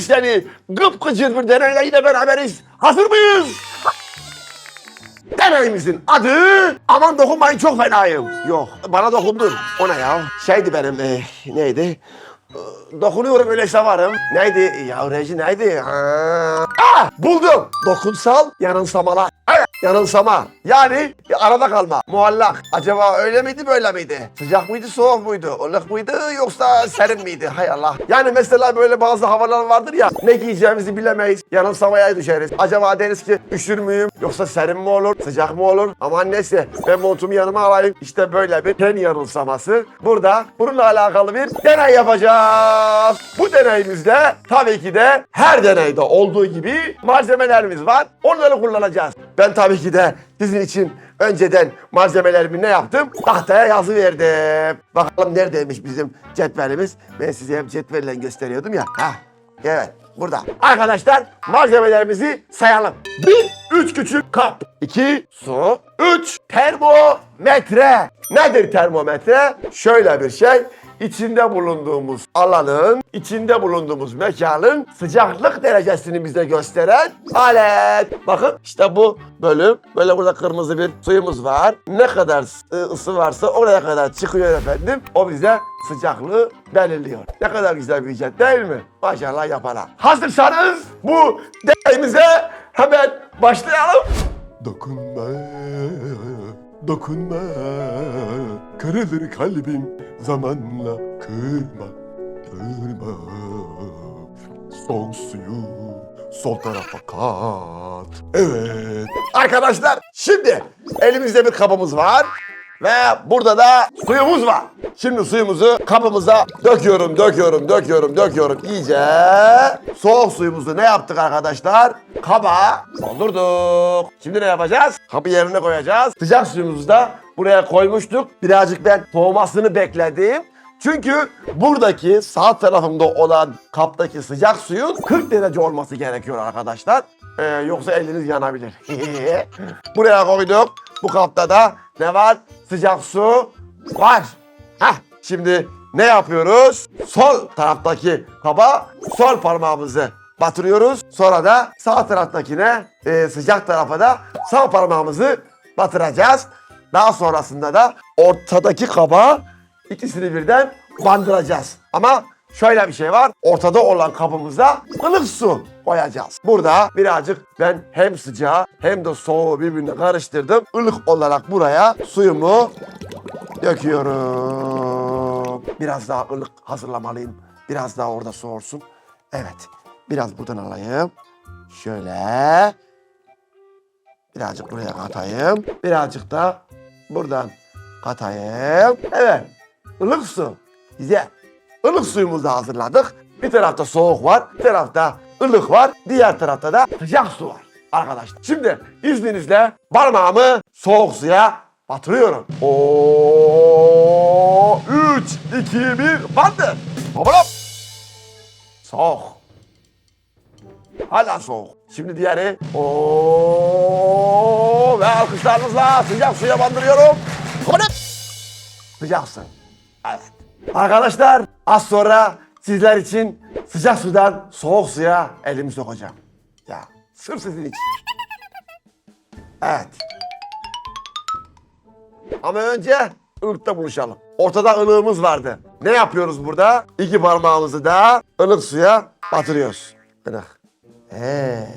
seni gıpgıcır bir deneyle beraberiz. Hazır mıyız? Deneyimizin adı aman dokunmayın çok fenayım. Yok bana dokundun. O ne ya? Şeydi benim e, neydi? E, Dokunuyorum öyleyse varım. Neydi? Ya reji neydi? Ha. Ah, buldum. Dokunsal yanılsamalar. Yanılsama. Yani arada kalma. Muallak. Acaba öyle miydi böyle miydi? Sıcak mıydı soğuk muydu? Ilık mıydı yoksa serin miydi? Hay Allah. Yani mesela böyle bazı havalar vardır ya. Ne giyeceğimizi bilemeyiz. Yanılsamaya düşeriz. Acaba deriz ki üşür müyüm? Yoksa serin mi olur? Sıcak mı olur? Aman neyse ben montumu yanıma alayım. İşte böyle bir ten yanılsaması. Burada bununla alakalı bir deney yapacağız. Bu deneyimizde tabii ki de her deneyde olduğu gibi malzemelerimiz var. Onları kullanacağız. Ben tabii ki de sizin için önceden malzemelerimi ne yaptım? Tahtaya yazı verdim. Bakalım neredeymiş bizim cetvelimiz. Ben size hep cetvelle gösteriyordum ya. Hah, evet burada. Arkadaşlar malzemelerimizi sayalım. Bir, üç küçük kap. İki, su. Üç, termometre. Nedir termometre? Şöyle bir şey. İçinde bulunduğumuz alanın, içinde bulunduğumuz mekanın sıcaklık derecesini bize gösteren alet. Bakın işte bu bölüm. Böyle burada kırmızı bir suyumuz var. Ne kadar ıı, ısı varsa oraya kadar çıkıyor efendim. O bize sıcaklığı belirliyor. Ne kadar güzel bir icat değil mi? Maşallah yapana. Hazırsanız bu deneyimize hemen başlayalım. Dokunma, dokunma, kırılır kalbim zamanla kırma, kırma. Soğuk suyu sol tarafa kat. Evet, Arkadaşlar şimdi elimizde bir kabımız var ve burada da suyumuz var. Şimdi suyumuzu kabımıza döküyorum, döküyorum, döküyorum, döküyorum. İyice soğuk suyumuzu ne yaptık arkadaşlar? Kaba doldurduk. Şimdi ne yapacağız? Kabı yerine koyacağız. Sıcak suyumuzu da buraya koymuştuk. Birazcık ben soğumasını bekledim. Çünkü buradaki sağ tarafımda olan kaptaki sıcak suyun 40 derece olması gerekiyor arkadaşlar. Ee, yoksa eliniz yanabilir. Buraya koyduk. Bu kapta da ne var? Sıcak su var. Heh, şimdi ne yapıyoruz? Sol taraftaki kaba sol parmağımızı batırıyoruz. Sonra da sağ taraftakine e, sıcak tarafa da sağ parmağımızı batıracağız. Daha sonrasında da ortadaki kaba İkisini birden bandıracağız. Ama şöyle bir şey var. Ortada olan kabımıza ılık su koyacağız. Burada birazcık ben hem sıcağı hem de soğuğu birbirine karıştırdım. Ilık olarak buraya suyumu döküyorum. Biraz daha ılık hazırlamalıyım. Biraz daha orada soğursun. Evet. Biraz buradan alayım. Şöyle. Birazcık buraya katayım. Birazcık da buradan katayım. Evet. Ilık su. Güzel. Ilık suyumuzu hazırladık. Bir tarafta soğuk var, bir tarafta ılık var, diğer tarafta da sıcak su var arkadaşlar. Şimdi izninizle parmağımı soğuk suya batırıyorum. Oo, 3, 2, 1, bandır. Hop. Soğuk. Hala soğuk. Şimdi diğeri. Oo, ve alkışlarınızla sıcak suya bandırıyorum. Hop. Sıcak. Evet. Arkadaşlar az sonra sizler için sıcak sudan soğuk suya elimi sokacağım. Ya sırf sizin için. Evet. Ama önce ılıkta buluşalım. Ortada ılığımız vardı. Ne yapıyoruz burada? İki parmağımızı da ılık suya batırıyoruz. Ilık. He.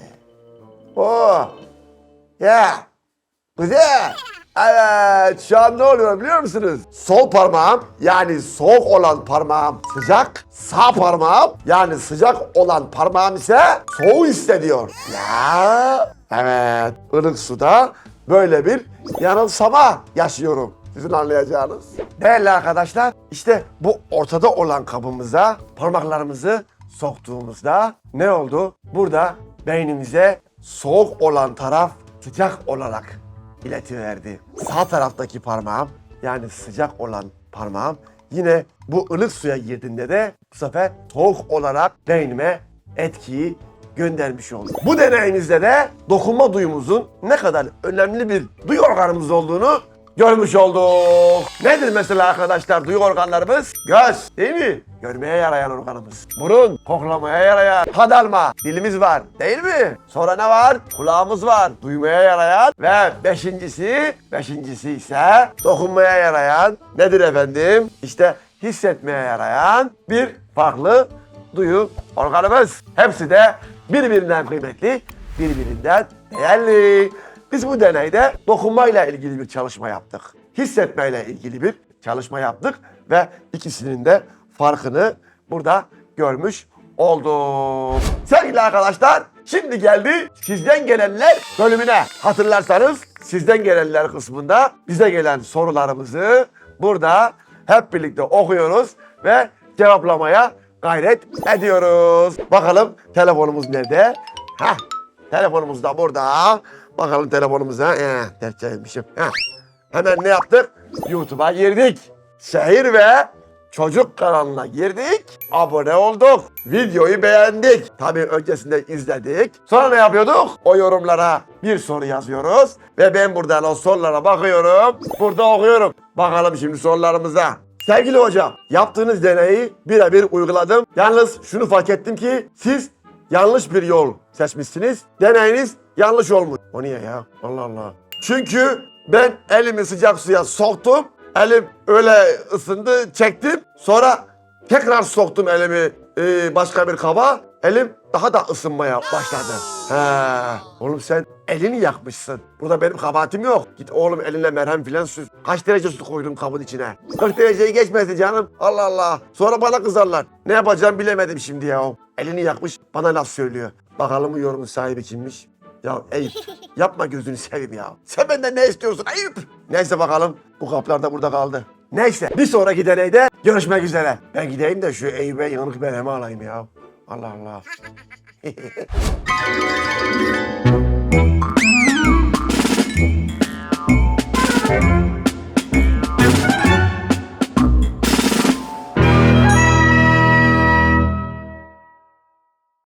Oo. Ya. Güzel. Evet şu an ne oluyor biliyor musunuz? Sol parmağım yani soğuk olan parmağım sıcak. Sağ parmağım yani sıcak olan parmağım ise soğuk hissediyor. Ya evet ılık suda böyle bir yanılsama yaşıyorum. Sizin anlayacağınız. Değerli arkadaşlar işte bu ortada olan kabımıza parmaklarımızı soktuğumuzda ne oldu? Burada beynimize soğuk olan taraf sıcak olarak iletiverdi. Sağ taraftaki parmağım yani sıcak olan parmağım yine bu ılık suya girdiğinde de bu sefer soğuk olarak beynime etkiyi göndermiş oldu. Bu deneyimizde de dokunma duyumuzun ne kadar önemli bir duyu organımız olduğunu görmüş olduk. Nedir mesela arkadaşlar duyu organlarımız? Göz değil mi? Görmeye yarayan organımız. Burun koklamaya yarayan. Tad alma dilimiz var değil mi? Sonra ne var? Kulağımız var. Duymaya yarayan ve beşincisi, beşincisi ise dokunmaya yarayan. Nedir efendim? İşte hissetmeye yarayan bir farklı duyu organımız. Hepsi de birbirinden kıymetli, birbirinden değerli. Biz bu deneyde dokunmayla ilgili bir çalışma yaptık. Hissetmeyle ilgili bir çalışma yaptık ve ikisinin de farkını burada görmüş olduk. Sevgili arkadaşlar, şimdi geldi sizden gelenler bölümüne. Hatırlarsanız sizden gelenler kısmında bize gelen sorularımızı burada hep birlikte okuyoruz ve cevaplamaya gayret ediyoruz. Bakalım telefonumuz nerede? Heh, telefonumuz da burada. Bakalım telefonumuza. Ee, dert. Heh. Hemen ne yaptık? YouTube'a girdik. Şehir ve çocuk kanalına girdik. Abone olduk. Videoyu beğendik. Tabii öncesinde izledik. Sonra ne yapıyorduk? O yorumlara bir soru yazıyoruz. Ve ben buradan o sorulara bakıyorum. Burada okuyorum. Bakalım şimdi sorularımıza. Sevgili hocam, yaptığınız deneyi birebir uyguladım. Yalnız şunu fark ettim ki siz yanlış bir yol seçmişsiniz. Deneyiniz yanlış olmuş. O niye ya? Allah Allah. Çünkü ben elimi sıcak suya soktum. Elim öyle ısındı, çektim. Sonra tekrar soktum elimi e, başka bir kaba. Elim daha da ısınmaya başladı. He, oğlum sen elini yakmışsın. Burada benim kabahatim yok. Git oğlum eline merhem filan sür. Kaç derece su koydun kabın içine? 40 dereceyi geçmedi canım. Allah Allah. Sonra bana kızarlar. Ne yapacağım bilemedim şimdi ya. Elini yakmış bana laf söylüyor. Bakalım bu yorumun sahibi kimmiş? Ya Eyüp yapma gözünü seveyim ya. Sen benden ne istiyorsun Eyüp? Neyse bakalım bu kaplar da burada kaldı. Neyse bir sonraki deneyde görüşmek üzere. Ben gideyim de şu Eyüp'e yanık merhemi alayım ya. Allah Allah.